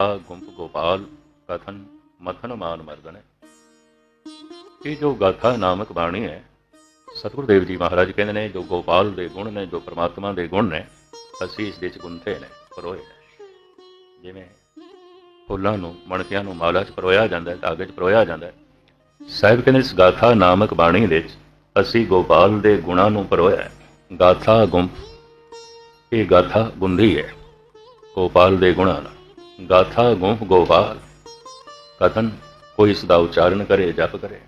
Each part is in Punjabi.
ਆ ਗੁੰਪ ਗੋਪਾਲ, ਕਥਨ, ਮਥਨ ਮਾਨ ਮਰਦਨ ਇਹ ਜੋ ਗਾਥਾ ਨਾਮਕ ਬਾਣੀ ਹੈ, ਸਤਿਗੁਰੂ ਦੇਵ ਜੀ ਮਹਾਰਾਜ ਕਹਿੰਦੇ ਨੇ, ਜੋ ਗੋਪਾਲ ਦੇ ਗੁਣ ਨੇ, ਜੋ ਪ੍ਰਮਾਤਮਾ ਦੇ ਗੁਣ ਨੇ ਅਸੀਂ ਇਸ ਦੇ ਵਿੱਚ ਗੁੰਥੇ ਨੇ, ਪਰੋਏ ਨੇ। ਜਿਵੇਂ ਫੁੱਲਾਂ ਨੂੰ, ਮਣਕਿਆਂ ਨੂੰ ਮਾਲਾ 'ਚ ਪਰੋਇਆ ਜਾਂਦਾ ਹੈ, ਧਾਗੇ 'ਚ ਪਰੋਇਆ ਜਾਂਦਾ ਹੈ। ਸਾਹਿਬ ਕਹਿੰਦੇ ਇਸ ਗਾਥਾ ਨਾਮਕ ਬਾਣੀ ਦੇ ਵਿੱਚ ਅਸੀਂ ਗੋਪਾਲ ਦੇ ਗੁਣਾਂ ਨੂੰ ਪਰੋਇਆ ਗਾਥਾ ਗੁੰਪ ਇਹ ਗਾਥਾ ਗੁੰਦੀ ਹੈ, ਗੋਪਾਲ ਦੇ ਗੁਣਾਂ ਨਾਲ। ਗਾਥਾ ਗੁੰਪ ਗੋਪਾਲ ਕਥਨ, ਕੋਈ ਇਸ ਦਾ ਉਚਾਰਨ ਕਰੇ, ਜਪ ਕਰੇ।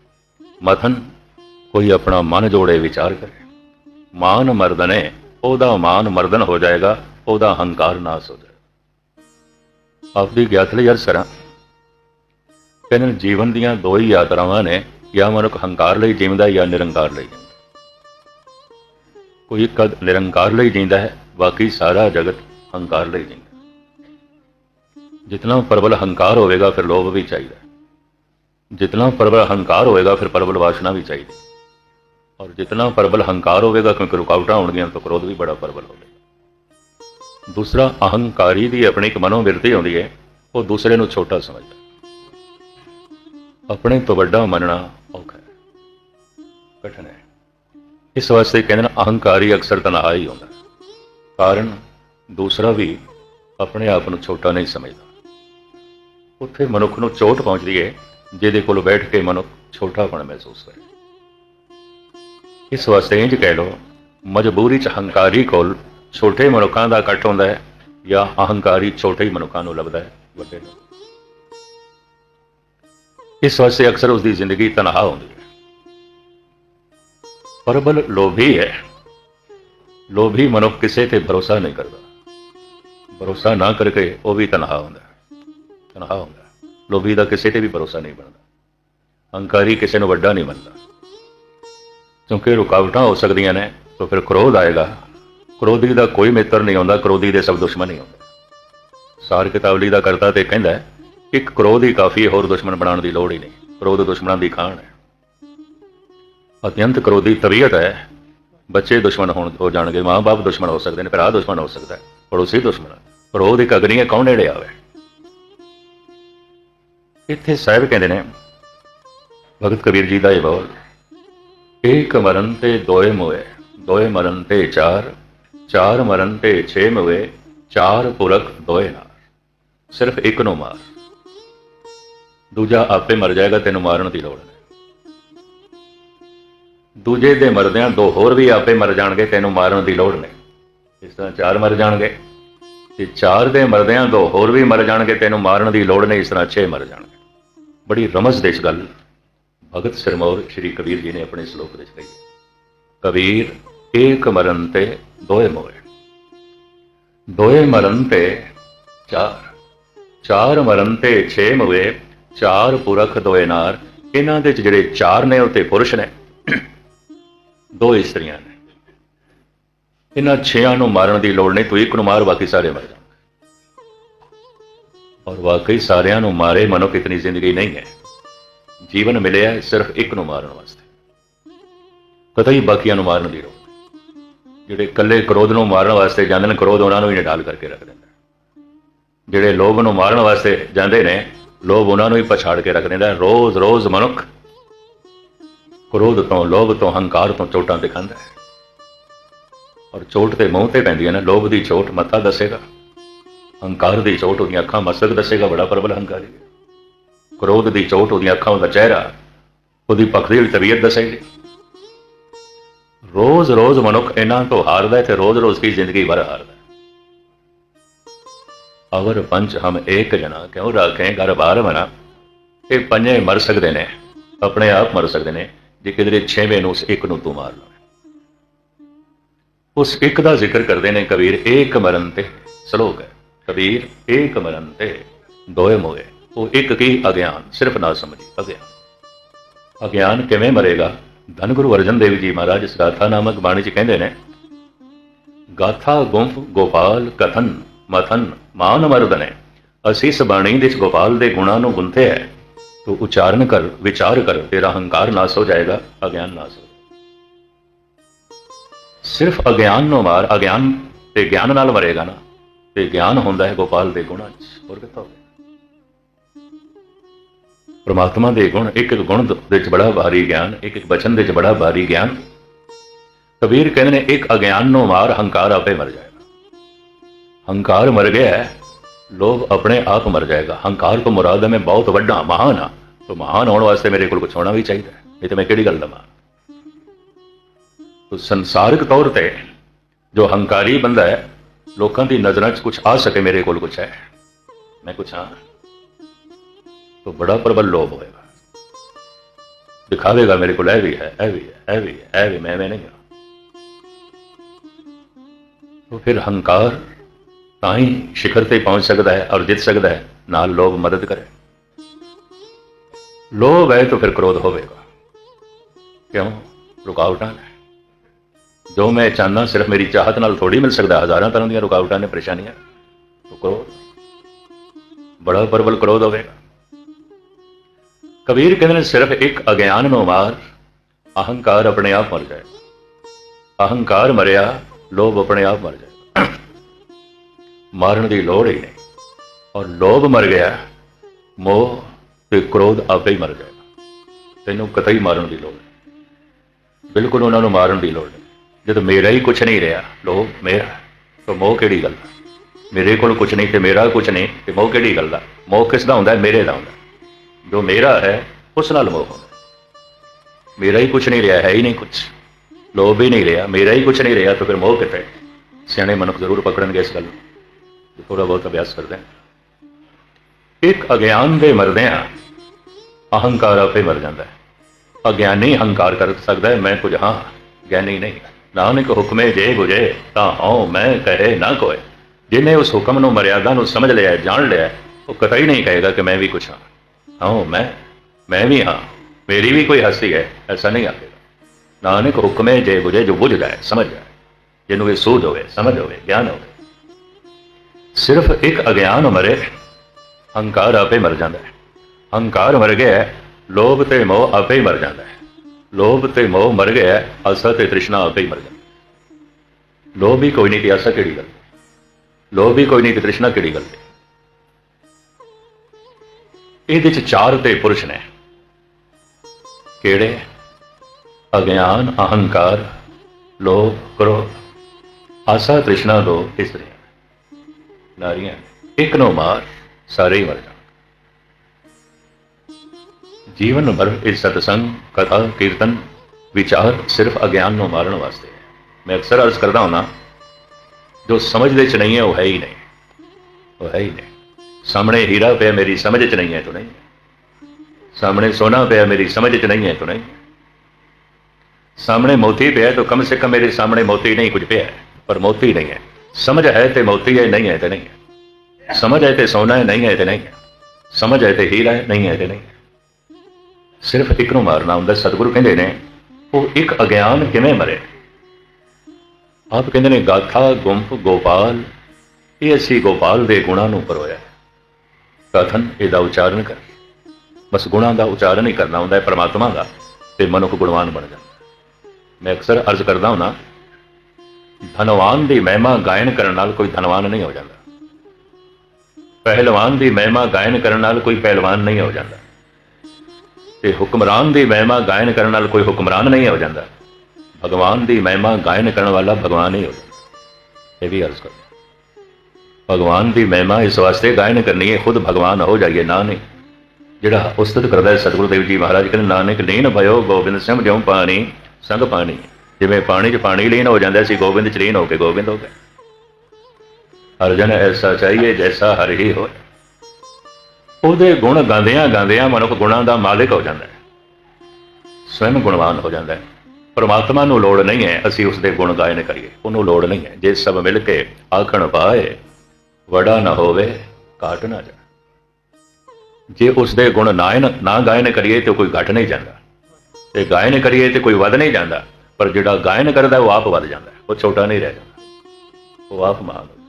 ਮਥਨ, ਕੋਈ ਆਪਣਾ ਮਨ ਜੋੜੇ ਵਿਚਾਰ ਕਰੇ। ਮਾਨ ਮਰਦਨੇ, ਉਹਦਾ ਮਾਨ ਮਰਦਨ ਹੋ ਜਾਏਗਾ, ਉਹਦਾ ਹੰਕਾਰ ਨਾਸ ਹੋ ਜਾਏਗਾ। ਆਪਦੀ ਗਿਆਤ ਲਈ ਯਾਰ ਸਰਾਂ ਕਹਿੰਦੇ ਜੀਵਨ ਦੀਆਂ ਦੋ ਹੀ ਯਾਤਰਾਵਾਂ ਨੇ, ਜਾਂ ਮਨੁੱਖ ਹੰਕਾਰ ਲਈ ਜੀਵਦਾ ਜਾਂ ਨਿਰੰਕਾਰ ਲਈ ਜੀਂਦਾ। ਕੋਈ ਕਦ ਨਿਰੰਕਾਰ ਲਈ ਜੀਂਦਾ ਹੈ, ਬਾਕੀ ਸਾਰਾ ਜਗਤ ਹੰਕਾਰ ਲਈ ਜੀਂਦਾ। ਜਿਤਨਾ ਪ੍ਰਬਲ ਹੰਕਾਰ ਹੋਵੇਗਾ ਫਿਰ ਲੋਭ ਵੀ ਚਾਹੀਦਾ ਹੈ। ਜਿਤਨਾ ਪ੍ਰਬਲ ਹੰਕਾਰ ਹੋਵੇਗਾ ਫਿਰ ਪ੍ਰਬਲ ਵਾਸ਼ਨਾ ਵੀ ਚਾਹੀਦੀ ਔਰ ਜਿਤਨਾ ਪ੍ਰਬਲ ਹੰਕਾਰ ਹੋਵੇਗਾ ਕਿਉਂਕਿ ਰੁਕਾਵਟਾਂ ਹੋਣਗੀਆਂ ਤਾਂ ਕ੍ਰੋਧ ਵੀ ਬੜਾ ਪ੍ਰਬਲ ਹੋਵੇਗਾ। ਦੂਸਰਾ, ਅਹੰਕਾਰੀ ਦੀ ਆਪਣੀ ਇੱਕ ਮਨੋਵਿਰਤੀ ਹੁੰਦੀ ਹੈ, ਉਹ ਦੂਸਰੇ ਨੂੰ ਛੋਟਾ ਸਮਝਦਾ ਆਪਣੇ ਤੋਂ ਵੱਡਾ ਮੰਨਣਾ ਔਖਾ ਹੈ। ਕਠਿਨ ਹੈ। ਇਸ ਵਾਸਤੇ ਕਹਿੰਦੇ ਨੇ ਅਹੰਕਾਰੀ ਅਕਸਰ ਤਨਹਾ ਹੀ ਹੁੰਦਾ ਕਾਰਨ ਦੂਸਰਾ ਵੀ ਆਪਣੇ ਆਪ ਨੂੰ ਛੋਟਾ ਨਹੀਂ ਸਮਝਦਾ। ਉੱਥੇ ਮਨੁੱਖ ਨੂੰ ਚੋਟ ਪਹੁੰਚਦੀ ਹੈ, ਜਿਹਦੇ ਕੋਲ ਬੈਠ ਕੇ ਮਨੁੱਖ ਛੋਟਾਪਣ ਮਹਿਸੂਸ ਕਰੇ। ਇਸ ਵਾਸਤੇ ਇੰਜ ਕਹਿ ਲਓ, ਮਜਬੂਰੀ ਚ ਹੰਕਾਰੀ ਕੋਲ ਛੋਟੇ ਮਨੁੱਖਾਂ ਦਾ ਇਕੱਠ ਹੁੰਦਾ ਹੈ, ਜਾਂ ਅਹੰਕਾਰੀ ਛੋਟੇ ਹੀ ਮਨੁੱਖਾਂ ਨੂੰ ਲੱਭਦਾ ਹੈ, ਵੱਡੇ ਨੂੰ। ਇਸ ਵਾਸਤੇ ਅਕਸਰ ਉਸ ਦੀ ਜ਼ਿੰਦਗੀ ਤਨਹਾ ਹੁੰਦੀ ਹੈ। ਪ੍ਰਬਲ ਲੋਭੀ ਹੈ। ਲੋਭੀ ਮਨੁੱਖ ਕਿਸੇ ਤੇ ਭਰੋਸਾ ਨਹੀਂ ਕਰਦਾ। ਭਰੋਸਾ ਨਾ ਕਰਕੇ ਉਹ ਵੀ ਤਨਹਾ ਹੁੰਦਾ ਤਨਹਾ ਹੁੰਦਾ। ਲੋਭੀ ਦਾ ਕਿਸੇ ਤੇ ਵੀ ਭਰੋਸਾ ਨਹੀਂ ਬਣਦਾ। ਹੰਕਾਰੀ ਕਿਸੇ ਨੂੰ ਵੱਡਾ ਨਹੀਂ ਮੰਨਦਾ। ਕਿਉਂਕਿ ਰੁਕਾਵਟਾਂ ਹੋ ਸਕਦੀਆਂ ਨੇ, ਤਾਂ ਫਿਰ ਕ੍ਰੋਧ ਆਏਗਾ। ਕ੍ਰੋਧੀ ਦਾ ਕੋਈ ਮਿੱਤਰ ਨਹੀਂ ਆਉਂਦਾ, ਕ੍ਰੋਧੀ ਦੇ ਸਭ ਦੁਸ਼ਮਣ ਹੀ ਆਉਂਦੇ। ਸਾਰ ਕਿਤਾਬਲੀ ਦਾ ਕਰਤਾ ਤੇ ਕਹਿੰਦਾ ਇੱਕ ਕ੍ਰੋਧ ਹੀ ਕਾਫੀ ਹੋਰ ਦੁਸ਼ਮਣ ਬਣਾਉਣ ਦੀ ਲੋੜ ਹੀ ਨਹੀਂ। ਕ੍ਰੋਧ ਦੁਸ਼ਮਣਾਂ ਦੀ ਖਾਣ ਹੈ। ਅਤਿਅੰਤ ਕ੍ਰੋਧੀ ਤਬੀਅਤ ਹੈ। ਬੱਚੇ ਦੁਸ਼ਮਣ ਹੋਣ ਹੋ ਜਾਣਗੇ, ਮਾਂ-ਬਾਪ ਦੁਸ਼ਮਣ ਹੋ ਸਕਦੇ ਨੇ, ਭਰਾ ਦੁਸ਼ਮਣ ਹੋ ਸਕਦਾ ਹੈ, ਪੜੋਸੀ ਦੁਸ਼ਮਣ। ਕ੍ਰੋਧ ਇੱਕ ਅਗਨੀ ਹੈ, ਕੌਣ ਨੇੜੇ ਆਵੇ? ਇੱਥੇ ਸਾਹਿਬ ਕਹਿੰਦੇ ਨੇ, ਭਗਤ ਕਬੀਰ ਜੀ ਦਾ ਇਹ ਬੋਲ, ਇੱਕ ਮਰਨ ਤੇ ਦੋਏ ਮੋਏ, ਦੋਏ ਮਰਨ ਤੇ ਚਾਰ ਚਾਰ ਮਰਨ ਤੇ ਛੇ ਮੋਏ, ਚਾਰ ਪੁਰਖ ਦੋਏ ਨਾਲ ਸਿਰਫ ਇੱਕ ਨੂੰ ਮਾਰ। ਦੂਜਾ ਆਪੇ ਮਰ ਜਾਏਗਾ, ਤੈਨੂੰ ਮਾਰਨ ਦੀ ਲੋੜ ਨਹੀਂ। ਦੂਜੇ ਦੇ ਮਰਦਿਆਂ ਦੋ ਹੋਰ ਵੀ ਆਪੇ ਮਰ ਜਾਣਗੇ, ਤੈਨੂੰ ਮਾਰਨ ਦੀ ਲੋੜ ਨਹੀਂ। ਇਸ ਤਰ੍ਹਾਂ ਚਾਰ ਮਰ ਜਾਣਗੇ, ਤੇ ਚਾਰ ਦੇ ਮਰਦਿਆਂ ਦੋ ਹੋਰ ਵੀ ਮਰ ਜਾਣਗੇ, ਤੈਨੂੰ ਮਾਰਨ ਦੀ ਲੋੜ ਨਹੀਂ, ਇਸ ਤਰ੍ਹਾਂ ਛੇ ਮਰ ਜਾਣਗੇ। ਬੜੀ ਰਮਜ਼ ਦੇ ਇਸ ਗੱਲ ਭਗਤ ਸਿਰਮੌਰ ਸ਼੍ਰੀ ਕਬੀਰ ਜੀ ਨੇ ਆਪਣੇ ਸ਼ਲੋਕ ਵਿੱਚ ਕਹੀ। ਕਬੀਰ, ਏਕ ਮਰਨ ਤੇ ਦੋਏ ਮੋਏ। ਦੋਏ ਮਰਨ ਤੇ ਚਾਰ। ਚਾਰ ਮਰਨ ਤੇ ਛੇ ਮੋਏ। ਚਾਰ ਪੁਰਖ ਦੋਏ ਨਾਰ। ਇਹਨਾਂ ਦੇ 'ਚ ਜਿਹੜੇ ਚਾਰ ਨੇ, ਉਹ ਤੇ ਪੁਰਸ਼ ਨੇ। ਦੋ ਇਸਤਰੀਆਂ ਨੇ। ਇਹਨਾਂ ਛੇਆਂ ਨੂੰ ਮਾਰਨ ਦੀ ਲੋੜ ਨਹੀਂ, ਤੂੰ ਇੱਕ ਨੂੰ ਮਾਰ, ਬਾਕੀ ਸਾਰੇ ਮਰ ਜਾ ਔਰ ਵਾਕਈ ਸਾਰਿਆਂ ਨੂੰ ਮਾਰੇ ਮਨੋ ਕਿਤਨੀ ਜ਼ਿੰਦਗੀ ਨਹੀਂ ਹੈ। ਜੀਵਨ ਮਿਲਿਆ ਸਿਰਫ ਇੱਕ ਨੂੰ ਮਾਰਨ ਵਾਸਤੇ। ਕਤਈ ਬਾਕੀਆਂ ਨੂੰ ਮਾਰਨ ਦੀ ਲੋੜ ਜਿਹੜੇ ਇਕੱਲੇ ਕ੍ਰੋਧ ਨੂੰ ਮਾਰਨ ਵਾਸਤੇ ਜਾਂਦੇ ਨੇ, ਕ੍ਰੋਧ ਉਹਨਾਂ ਨੂੰ ਹੀ ਨਿਡਾਲ ਕਰਕੇ ਰੱਖ ਦਿੰਦਾ ਜਿਹੜੇ ਲੋਭ ਨੂੰ ਮਾਰਨ ਵਾਸਤੇ ਜਾਂਦੇ ਨੇ, ਲੋਭ ਉਹਨਾਂ ਨੂੰ ਹੀ ਪਛਾੜ ਕੇ ਰੱਖ ਦਿੰਦਾ ਰੋਜ਼ ਰੋਜ਼ ਮਨੁੱਖ ਕ੍ਰੋਧ ਤੋਂ, ਲੋਭ ਤੋਂ, ਹੰਕਾਰ ਤੋਂ ਚੋਟਾਂ ਤੇ ਖਾਂਦਾ ਹੈ। ਔਰ ਚੋਟ ਤੇ ਮੂੰਹ ਤੇ ਪੈਂਦੀਆਂ ਨੇ। ਲੋਭ ਦੀ ਚੋਟ ਮੱਥਾ ਦੱਸੇਗਾ। ਹੰਕਾਰ ਦੀ ਚੋਟ ਉਹਦੀਆਂ ਅੱਖਾਂ ਮਸਕ ਦੱਸੇਗਾ, ਬੜਾ ਪ੍ਰਬਲ ਹੰਕਾਰੀ ਕ੍ਰੋਧ ਦੀ ਚੋਟ ਉਹਦੀਆਂ ਅੱਖਾਂ ਉਹਦਾ ਚਿਹਰਾ, ਉਹਦੀ ਪਖੜੀ ਵਾਲੀ ਤਬੀਅਤ ਦੱਸੇਗੀ। ਰੋਜ਼ ਰੋਜ਼ ਮਨੁੱਖ ਇਹਨਾਂ ਤੋਂ ਹਾਰਦਾ ਹੈ ਤੇ ਰੋਜ਼ ਰੋਜ਼ ਦੀ ਜ਼ਿੰਦਗੀ ਭਰ ਹਾਰਦਾ ਅਵਰ ਪੰਚ ਹਮ ਏਕ ਜਣਾ ਕਿਉਂ ਰਾਖੇ ਘਰ ਬਾਰ ਮਨਾ? ਇਹ ਪੰਜੇ ਮਰ ਸਕਦੇ ਨੇ, ਆਪਣੇ ਆਪ ਮਰ ਸਕਦੇ ਨੇ, ਜੇ ਕਿਧਰੇ ਛੇਵੇਂ ਨੂੰ ਉਸ ਇੱਕ ਨੂੰ ਤੂੰ ਮਾਰ ਲਵੇਂ। ਉਸ ਇੱਕ ਦਾ ਜ਼ਿਕਰ ਕਰਦੇ ਨੇ ਕਬੀਰ, ਏਕ ਮਰਨ ਤੇ ਸ਼ਲੋਕ ਹੈ। ਕਬੀਰ ਏਕ ਮਰਨ ਤੇ ਦੋਏ ਮੋਏ ਉਹ ਇੱਕ ਕੀ ਅਗਿਆਨ ਸਿਰਫ ਨਾ ਸਮਝੀ ਅਗਿਆਨ ਅਗਿਆਨ ਕਿਵੇਂ ਮਰੇਗਾ ਧੰਨ ਗੁਰੂ ਅਰਜਨ ਦੇਵ ਜੀ ਮਹਾਰਾਜ ਇਸ ਗਾਥਾ ਨਾਮਕ ਬਾਣੀ ਚ ਕਹਿੰਦੇ ਨੇ ਗਾਥਾ ਗੁੰਫ ਗੋਪਾਲ ਕਥਨ ਮਥਨ ਮਾਨ ਮਰਦਨੇ ਅਸੀਂ ਇਸ ਬਾਣੀ ਦੇ ਵਿੱਚ ਗੋਪਾਲ ਦੇ ਗੁਣਾਂ ਨੂੰ ਗੁੰਥੇ ਹੈ ਤੂੰ ਉਚਾਰਨ ਕਰ ਵਿਚਾਰ ਕਰ ਤੇਰਾ ਹੰਕਾਰ ਨਾਸ ਹੋ ਜਾਏਗਾ ਅਗਿਆਨ ਨਾਸ ਹੋ ਸਿਰਫ ਅਗਿਆਨ ਨੂੰ ਮਾਰ ਅਗਿਆਨ ਤੇ ਗਿਆਨ ਨਾਲ ਮਰੇਗਾ ਨਾ ਤੇ ਗਿਆਨ ਹੁੰਦਾ ਹੈ ਗੋਪਾਲ ਦੇ ਗੁਣਾਂ 'ਚ। ਹੋਰ ਕਿੱਥੋਂ? ਪਰਮਾਤਮਾ ਦੇ ਗੁਣ ਇੱਕ ਇੱਕ ਗੁਣ ਦੇ ਵਿੱਚ ਬੜਾ ਭਾਰੀ ਗਿਆਨ ਇੱਕ ਇੱਕ ਬਚਨ ਦੇ ਵਿੱਚ ਬੜਾ ਭਾਰੀ ਗਿਆਨ। ਕਬੀਰ ਕਹਿੰਦੇ ਨੇ ਇੱਕ ਅਗਿਆਨ ਨੂੰ ਮਾਰ ਹੰਕਾਰ ਆਪੇ ਮਰ ਜਾਏਗਾ। ਹੰਕਾਰ ਮਰ ਗਿਆ ਹੈ, ਲੋਭ ਆਪਣੇ ਆਪ ਮਰ ਜਾਏਗਾ। ਹੰਕਾਰ ਕੋ ਮੁਰਾਦ ਹੈ ਮੈਂ ਬਹੁਤ ਵੱਡਾ ਮਹਾਨ ਹਾਂ। ਤਾਂ ਮਹਾਨ ਹੋਣ ਵਾਸਤੇ ਮੇਰੇ ਕੋਲ ਕੁਝ ਹੋਣਾ ਵੀ ਚਾਹੀਦਾ ਹੈ। ਨਹੀਂ ਤਾਂ ਮੈਂ ਕਿਹੜੀ ਗੱਲ ਦਵਾਂ? ਤੋ ਸੰਸਾਰਿਕ ਤੌਰ ਤੇ ਜੋ ਹੰਕਾਰੀ ਬੰਦਾ ਹੈ ਲੋਕਾਂ ਦੀ ਨਜ਼ਰਾਂ 'ਚ ਕੁਝ ਆ ਸਕੇ ਮੇਰੇ ਕੋਲ ਕੁਝ ਹੈ। ਮੈਂ ਕੁਝ ਹਾਂ, ਤਾਂ ਬੜਾ ਪ੍ਰਬਲ ਲੋਭ ਹੋਏਗਾ। ਦਿਖਾਵੇਗਾ ਮੇਰੇ ਕੋਲ, ਇਹ ਵੀ ਹੈ, ਇਹ ਵੀ ਹੈ, ਇਹ ਵੀ ਹੈ, ਇਹ ਵੀ ਮੈਂ ਮੈਂ ਨਹੀਂ ਹਾਂ। ਤਾਂ ਫਿਰ ਹੰਕਾਰ ਤਾਂ ਹੀ ਸ਼ਿਖਰ ਤੇ ਪਹੁੰਚ ਸਕਦਾ ਹੈ ਔਰ ਜਿੱਤ ਸਕਦਾ ਹੈ, ਨਾਲ ਲੋਭ ਮਦਦ ਕਰੇ। ਲੋਭ ਹੈ ਤਾਂ ਫਿਰ ਕ੍ਰੋਧ ਹੋਵੇਗਾ। ਕਿਉਂ? ਰੁਕਾਵਟਾਂ ਨੇ। ਜੋ ਮੈਂ ਚਾਹੁੰਦਾ, ਸਿਰਫ ਮੇਰੀ ਚਾਹਤ ਨਾਲ ਥੋੜੀ ਮਿਲ ਸਕਦਾ। ਹਜ਼ਾਰਾਂ ਤਰ੍ਹਾਂ ਦੀਆਂ ਰੁਕਾਵਟਾਂ ਨੇ, ਪਰੇਸ਼ਾਨੀਆਂ। ਉਹ ਕ੍ਰੋਧ ਬੜਾ ਪ੍ਰਬਲ ਕ੍ਰੋਧ ਹੋਵੇਗਾ ਕਬੀਰ ਕਹਿੰਦੇ ਨੇ, ਸਿਰਫ ਇੱਕ ਅਗਿਆਨ ਨੂੰ ਮਾਰ, ਅਹੰਕਾਰ ਆਪਣੇ ਆਪ ਮਰ ਜਾਏਗਾ ਅਹੰਕਾਰ ਮਰਿਆ, ਲੋਭ ਆਪਣੇ ਆਪ ਮਰ ਜਾਏ। ਮਾਰਨ ਦੀ ਲੋੜ ਹੀ ਨਹੀਂ। ਔਰ ਲੋਭ ਮਰ ਗਿਆ, ਮੋਹ ਤੇ ਕ੍ਰੋਧ ਆਪੇ ਹੀ ਮਰ ਜਾਏਗਾ। ਤੈਨੂੰ ਕਤਈ ਮਾਰਨ ਦੀ ਲੋੜ ਨਹੀਂ। ਬਿਲਕੁਲ ਉਹਨਾਂ ਨੂੰ ਮਾਰਨ ਦੀ ਲੋੜ ਨਹੀਂ। ਜਦੋਂ ਮੇਰਾ ਹੀ ਕੁਝ ਨਹੀਂ ਰਿਹਾ ਲੋਭ ਮੇਰਾ, ਤਾਂ ਮੋਹ ਕਿਹੜੀ ਗੱਲ ਦਾ? ਮੇਰੇ ਕੋਲ ਕੁਝ ਨਹੀਂ ਤੇ ਮੇਰਾ ਕੁਝ ਨਹੀਂ, ਤੇ ਮੋਹ ਕਿਹੜੀ ਗੱਲ ਦਾ? ਮੋਹ ਕਿਸ ਦਾ ਹੁੰਦਾ ਮੇਰੇ ਦਾ ਹੁੰਦਾ ਜੋ ਮੇਰਾ ਹੈ, ਉਸ ਨਾਲ ਮੋਹ ਹੁੰਦਾ ਮੇਰਾ ਹੀ ਕੁਝ ਨਹੀਂ ਰਿਹਾ, ਹੈ ਹੀ ਨਹੀਂ ਕੁਝ ਲੋਭ ਹੀ ਨਹੀਂ ਰਿਹਾ, ਮੇਰਾ ਹੀ ਕੁਝ ਨਹੀਂ ਰਿਹਾ, ਤਾਂ ਫਿਰ ਮੋਹ ਕਿੱਥੇ ਸਿਆਣੇ ਮਨੁੱਖ ਜ਼ਰੂਰ ਪਕੜਨਗੇ ਇਸ ਗੱਲ ਨੂੰ। ਜੇ ਥੋੜਾ ਬਹੁਤ ਅਭਿਆਸ ਕਰਦੇ ਹਾਂ। ਇੱਕ ਅਗਿਆਨ ਦੇ ਮਰਦਿਆਂ ਅਹੰਕਾਰ ਆਪੇ ਮਰ ਜਾਂਦਾ ਹੈ। ਅਗਿਆਨੀ ਹੰਕਾਰ ਕਰ ਸਕਦਾ ਹੈ, ਮੈਂ ਕੁਝ ਹਾਂ, ਗਿਆਨੀ ਨਹੀਂ। ਨਾਨਕ ਹੁਕਮੇ ਜੇ ਬੁਝੇ ਤਾਂ ਹਉ ਮੈਂ ਕਹੇ ਨਾ ਕੋਏ। ਜਿਹਨੇ ਉਸ ਹੁਕਮ ਨੂੰ ਮਰਿਆਦਾ ਨੂੰ ਸਮਝ ਲਿਆ, ਜਾਣ ਲਿਆ, ਉਹ ਕਤਈ ਨਹੀਂ ਕਹੇਗਾ ਕਿ ਮੈਂ ਵੀ ਕੁਛ ਹਾਂ। ਹਾਂ ਮੈਂ ਮੈਂ ਵੀ ਹਾਂ, ਮੇਰੀ ਵੀ ਕੋਈ ਹਸਤੀ ਹੈ, ਐਸਾ ਨਹੀਂ ਆਵੇਗਾ ਨਾਨਕ ਹੁਕਮੇ ਜੇ ਬੁਝੇ ਜੋ ਬੁਝ ਜਾਏ, ਸਮਝ ਜਾਏ। ਜਿਹਨੂੰ ਇਹ ਸੂਝ ਹੋਵੇ, ਸਮਝ ਹੋਵੇ, ਗਿਆਨ ਹੋਵੇ। ਸਿਰਫ ਇੱਕ ਅਗਿਆਨ ਮਰੇ, ਹੰਕਾਰ ਆਪੇ ਮਰ ਜਾਂਦਾ ਹੈ। ਹੰਕਾਰ ਮਰ ਗਿਆ ਲੋਭ ਤੇ ਮੋਹ ਆਪੇ ਹੀ ਮਰ ਜਾਂਦਾ ਹੈ। ਲੋਭ ਤੇ ਮੋਹ ਮਰ ਗਿਆ ਆਸਾ ਤੇ ਤ੍ਰਿਸ਼ਨਾ ਆਪੇ ਹੀ ਮਰ ਗਿਆ ਲੋਭ ਹੀ ਕੋਈ ਨਹੀਂ ਤੇ ਆਸਾ ਕਿਹੜੀ ਗੱਲ? ਲੋਭ ਹੀ ਕੋਈ ਨਹੀਂ ਤੇ ਤ੍ਰਿਸ਼ਨਾ ਕਿਹੜੀ ਗੱਲ? ਇਹਦੇ ਚ ਚਾਰ ਤੇ ਪੁਰਸ਼ ਨੇ। ਕਿਹੜੇ? ਅਗਿਆਨ, ਅਹੰਕਾਰ, ਲੋਭ, ਕ੍ਰੋਧ। ਆਸਾ ਤ੍ਰਿਸ਼ਨਾ ਦੋ ਇਸਤਰੀਆਂ ਨਾਰੀਆਂ, ਇੱਕ ਨੂੰ ਮਾਰ, ਸਾਰੇ ਹੀ ਮਰ ਜਾਣ ਜੀਵਨ ਭਰ ਇਹ ਸਤਸੰਗ ਕਥਾ ਕੀਰਤਨ ਵਿਚਾਰ ਸਿਰਫ ਅਗਿਆਨ ਨੂੰ ਮਾਰਨ ਵਾਸਤੇ ਹੈ ਮੈਂ ਅਕਸਰ ਅਰਜ਼ ਕਰਦਾ ਹਾਂ ਜੋ ਸਮਝਦੇ ਚ ਨਹੀਂ ਹੈ ਉਹ ਹੈ ਹੀ ਨਹੀਂ ਉਹ ਹੈ ਹੀ ਨਹੀਂ ਸਾਹਮਣੇ ਹੀਰਾ ਪਿਆ ਮੇਰੀ ਸਮਝ ਚ ਨਹੀਂ ਹੈ ਤਾਂ ਨਹੀਂ ਹੈ। ਸਾਹਮਣੇ ਸੋਨਾ ਪਿਆ ਮੇਰੀ ਸਮਝ ਚ ਨਹੀਂ ਹੈ ਤਾਂ ਨਹੀਂ ਹੈ। ਸਾਹਮਣੇ ਮੋਤੀ ਪਿਆ ਤਾਂ ਕਮ ਸੇ ਕਮ ਮੇਰੇ ਸਾਹਮਣੇ ਮੋਤੀ ਨਹੀਂ ਕੁਝ ਪਿਆ ਹੈ, ਪਰ ਮੋਤੀ ਨਹੀਂ ਹੈ ਸਮਝ ਹੈ ਤੇ ਮੋਤੀ ਹੈ ਨਹੀਂ ਹੈ ਤੇ ਨਹੀਂ ਹੈ ਸਮਝ ਹੈ ਤੇ ਸੋਨਾ ਹੈ ਨਹੀਂ ਹੈ ਤੇ ਨਹੀਂ ਹੈ ਸਮਝ ਹੈ ਤੇ ਹੀਰਾ ਹੈ ਨਹੀਂ ਹੈ ਤੇ ਨਹੀਂ ਹੈ ਸਿਰਫ ਇੱਕ ਨੂੰ ਮਾਰਨਾ ਹੁੰਦਾ, ਸਤਿਗੁਰੂ ਕਹਿੰਦੇ ਨੇ, ਉਹ ਇੱਕ ਅਗਿਆਨ ਕਿਵੇਂ ਮਰੇ? ਆਪ ਕਹਿੰਦੇ ਨੇ, ਗਾਥਾ ਗੁੰਫ ਗੋਪਾਲ, ਇਹ ਅਸੀਂ ਗੋਪਾਲ ਦੇ ਗੁਣਾਂ ਨੂੰ ਪਰੋਇਆ। ਕਥਨ ਇਹਦਾ ਉਚਾਰਨ ਕਰ। ਬਸ ਗੁਣਾਂ ਦਾ ਉਚਾਰਨ ਹੀ ਕਰਨਾ ਹੁੰਦਾ ਹੈ, ਪਰਮਾਤਮਾ ਦਾ, ਤੇ ਮਨੁੱਖ ਗੁਣਵਾਨ ਬਣ ਜਾਂਦਾ। ਮੈਂ ਅਕਸਰ ਅਰਜ਼ ਕਰਦਾ ਹਾਂ ਧਨਵਾਨ ਦੀ ਮਹਿਮਾ ਗਾਇਨ ਕਰਨ ਨਾਲ ਕੋਈ ਧਨਵਾਨ ਨਹੀਂ ਹੋ ਜਾਂਦਾ। ਪਹਿਲਵਾਨ ਦੀ ਮਹਿਮਾ ਗਾਇਨ ਕਰਨ ਨਾਲ ਕੋਈ ਪਹਿਲਵਾਨ ਨਹੀਂ ਹੋ ਜਾਂਦਾ। ਤੇ ਹੁਕਮਰਾਨ ਦੀ ਮਹਿਮਾ ਗਾਇਨ ਕਰਨ ਨਾਲ ਕੋਈ ਹੁਕਮਰਾਨ ਨਹੀਂ ਹੋ ਜਾਂਦਾ। ਭਗਵਾਨ ਦੀ ਮਹਿਮਾ ਗਾਇਨ ਕਰਨ ਵਾਲਾ ਭਗਵਾਨ ਹੀ ਹੋ ਜਾਂਦਾ। ਇਹ ਵੀ ਅਰਜ਼ ਕਰ ਭਗਵਾਨ ਦੀ ਮਹਿਮਾ ਇਸ ਵਾਸਤੇ ਗਾਇਨ ਕਰਨੀ ਹੈ, ਖੁਦ ਭਗਵਾਨ ਹੋ ਜਾਈਏ ਨਾ ਨਹੀਂ ਜਿਹੜਾ ਉਸਤਤ ਕਰਦਾ ਹੈ ਸਤਿਗੁਰੂ ਦੇਵ ਜੀ ਮਹਾਰਾਜ, ਕਹਿੰਦੇ ਨਾਨਕ ਲੀਨ ਭਇਓ, ਗੋਬਿੰਦ ਸਿੰਘ ਜਿਉ ਪਾਣੀ, ਸੰਗ ਪਾਣੀ। ਜਿਵੇਂ ਪਾਣੀ 'ਚ ਪਾਣੀ ਲੀਨ ਹੋ ਜਾਂਦਾ ਸੀ, ਗੋਬਿੰਦ 'ਚ ਲੀਨ ਹੋ ਕੇ ਗੋਬਿੰਦ ਹੋ ਗਏ। ਅਰਜਨ ਐਸਾ ਚਾਹੀਏ, ਜੈਸਾ ਹਰ ਹੀ ਹੋਏ। ਉਹਦੇ ਗੁਣ ਗਾਉਂਦਿਆਂ ਗਾਉਂਦਿਆਂ ਮਨੁੱਖ ਗੁਣਾਂ ਦਾ ਮਾਲਿਕ ਹੋ ਜਾਂਦਾ ਹੈ। ਸਵੈਮ ਗੁਣਵਾਨ ਹੋ ਜਾਂਦਾ ਹੈ। ਪਰਮਾਤਮਾ ਨੂੰ ਲੋੜ ਨਹੀਂ ਹੈ ਅਸੀਂ ਉਸ ਦੇ ਗੁਣ ਗਾਇਨ ਕਰੀਏ। ਉਹਨੂੰ ਲੋੜ ਨਹੀਂ ਹੈ। ਜੇ ਸਭ ਮਿਲ ਕੇ ਆਖਣ ਪਾਏ ਵੜਾ ਨਾ ਹੋਵੇ, ਘਾਟ ਨਾ ਜਾਏ। ਜੇ ਉਸ ਦੇ ਗੁਣ ਨਾਇਨ ਨਾ ਗਾਇਨ ਕਰੀਏ ਤੇ ਕੋਈ ਘਟ ਨਹੀਂ ਜਾਂਦਾ। ਤੇ ਗਾਇਨ ਕਰੀਏ ਤੇ ਕੋਈ ਵੱਧ ਨਹੀਂ ਜਾਂਦਾ। ਪਰ ਜਿਹੜਾ ਗਾਇਨ ਕਰਦਾ ਉਹ ਆਪ ਵੱਧ ਜਾਂਦਾ ਉਹ ਛੋਟਾ ਨਹੀਂ ਰਹਿ ਜਾਂਦਾ। ਉਹ ਆਪ ਮਹਾਨ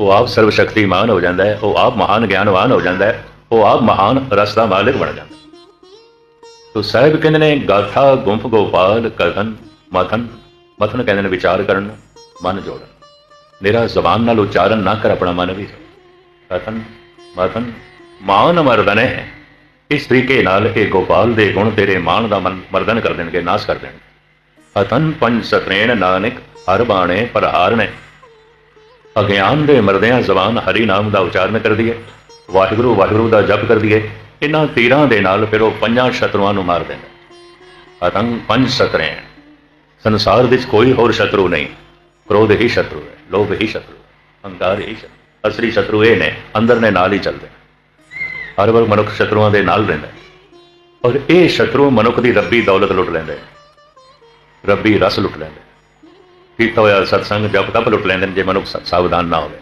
ਉਹ ਆਪ ਸਰਵ ਸ਼ਕਤੀਮਾਨ ਹੋ ਜਾਂਦਾ ਹੈ, ਉਹ ਆਪ ਮਹਾਨ ਗਿਆਨਵਾਨ ਹੋ ਜਾਂਦਾ ਹੈ, ਉਹ ਆਪ ਮਹਾਨ ਰਸ ਦਾ ਮਾਲਿਕ ਬਣ ਜਾਂਦਾ ਤੋ ਸਾਹਿਬ ਕਹਿੰਦੇ ਨੇ, ਗਾਥਾ ਗੁੰਫ ਗੋਪਾਲ ਕਥਨ ਮਥਨ ਮਥਨ ਕਹਿੰਦੇ ਨੇ ਵਿਚਾਰ ਕਰਨ ਮਨ ਜੋੜਨ। ਮੇਰਾ ਜ਼ਬਾਨ ਨਾਲ ਉਚਾਰਨ ਨਾ ਕਰ ਆਪਣਾ ਮਨ ਵੀ। ਕਥਨ ਮਥਨ, ਮਾਨ ਮਰਦਨੇ। ਇਸ ਤਰੀਕੇ ਨਾਲ ਇਹ ਗੋਪਾਲ ਦੇ ਗੁਣ ਤੇਰੇ ਮਾਨ ਦਾ ਮਨ- ਮਰਦਨ ਕਰ ਦੇਣਗੇ, ਨਾਸ਼ ਕਰ ਦੇਣਗੇ। ਅਤਨ ਪੰਜ ਸਤਰੇਣ ਨਾਨਕ, ਹਰ ਬਾਣੇ ਪ੍ਰਹਾਰਣੇ ਅਗਿਆਨ ਦੇ ਮਰਦਿਆਂ ਜ਼ਬਾਨ ਹਰੀ ਨਾਮ ਦਾ ਉਚਾਰਨ ਕਰਦੀ ਹੈ ਵਾਹਿਗੁਰੂ ਵਾਹਿਗੁਰੂ ਦਾ ਜਪ ਕਰਦੀ ਹੈ ਇਹਨਾਂ ਤੀਰਾਂ ਦੇ ਨਾਲ ਫਿਰ ਉਹ ਪੰਜਾਂ ਸ਼ਤਰੂਆਂ ਨੂੰ ਮਾਰ ਦਿੰਦਾ ਅਤੰ ਪੰਜ ਸਤਰੇਣ ਸੰਸਾਰ ਵਿੱਚ ਕੋਈ ਹੋਰ ਸ਼ਤਰੂ ਨਹੀਂ। ਕ੍ਰੋਧ ਹੀ ਸ਼ਤਰੂ ਹੈ, ਲੋਭ ਹੀ ਸ਼ਤਰੂ ਹੈ, ਹੰਕਾਰ ਹੀ ਸ਼ਤਰੂ ਅਸਲੀ ਸ਼ਤਰੂ ਇਹ ਨੇ, ਅੰਦਰ ਨੇ ਨਾਲ ਹੀ ਚੱਲਦੇ ਹਰ ਵਾਰ ਮਨੁੱਖ ਸ਼ਤਰੂਆਂ ਦੇ ਨਾਲ ਰਹਿੰਦਾ ਹੈ। ਔਰ ਇਹ ਸ਼ਤਰੂ ਮਨੁੱਖ ਦੀ ਰੱਬੀ ਦੌਲਤ ਲੁੱਟ ਲੈਂਦੇ ਰੱਬੀ ਰਸ ਲੁੱਟ ਲੈਂਦੇ ਕੀਤਾ ਹੋਇਆ ਸਤਸੰਗ ਜਪ ਤਪ ਲੁੱਟ ਲੈਂਦੇ ਨੇ, ਜੇ ਮਨੁੱਖ ਸਾਵਧਾਨ ਨਾ ਹੋਵੇ।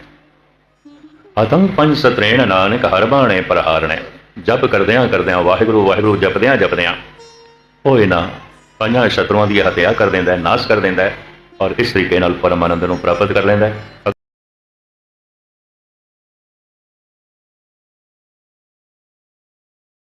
ਅਤੰਗ ਪੰਜ ਸਤਰੇਣ ਨਾਨਕ ਹਰ ਬਾਣੇ ਪ੍ਰਹਾਰਣੇ। ਜਪ ਕਰਦਿਆਂ ਕਰਦਿਆਂ, ਵਾਹਿਗੁਰੂ ਵਾਹਿਗੁਰੂ ਜਪਦਿਆਂ ਜਪਦਿਆਂ। ਉਹ ਇਹਨਾਂ ਪੰਜਾਂ ਸ਼ਤਰੂਆਂ ਦੀ ਹੱਤਿਆ ਕਰ ਦਿੰਦਾ ਹੈ ਨਾਸ਼ ਕਰ ਦਿੰਦਾ ਹੈ ਔਰ ਇਸ ਤਰੀਕੇ ਨਾਲ ਪਰਮ ਆਨੰਦ ਨੂੰ ਪ੍ਰਾਪਤ ਕਰ ਲੈਂਦਾ। ਹੈ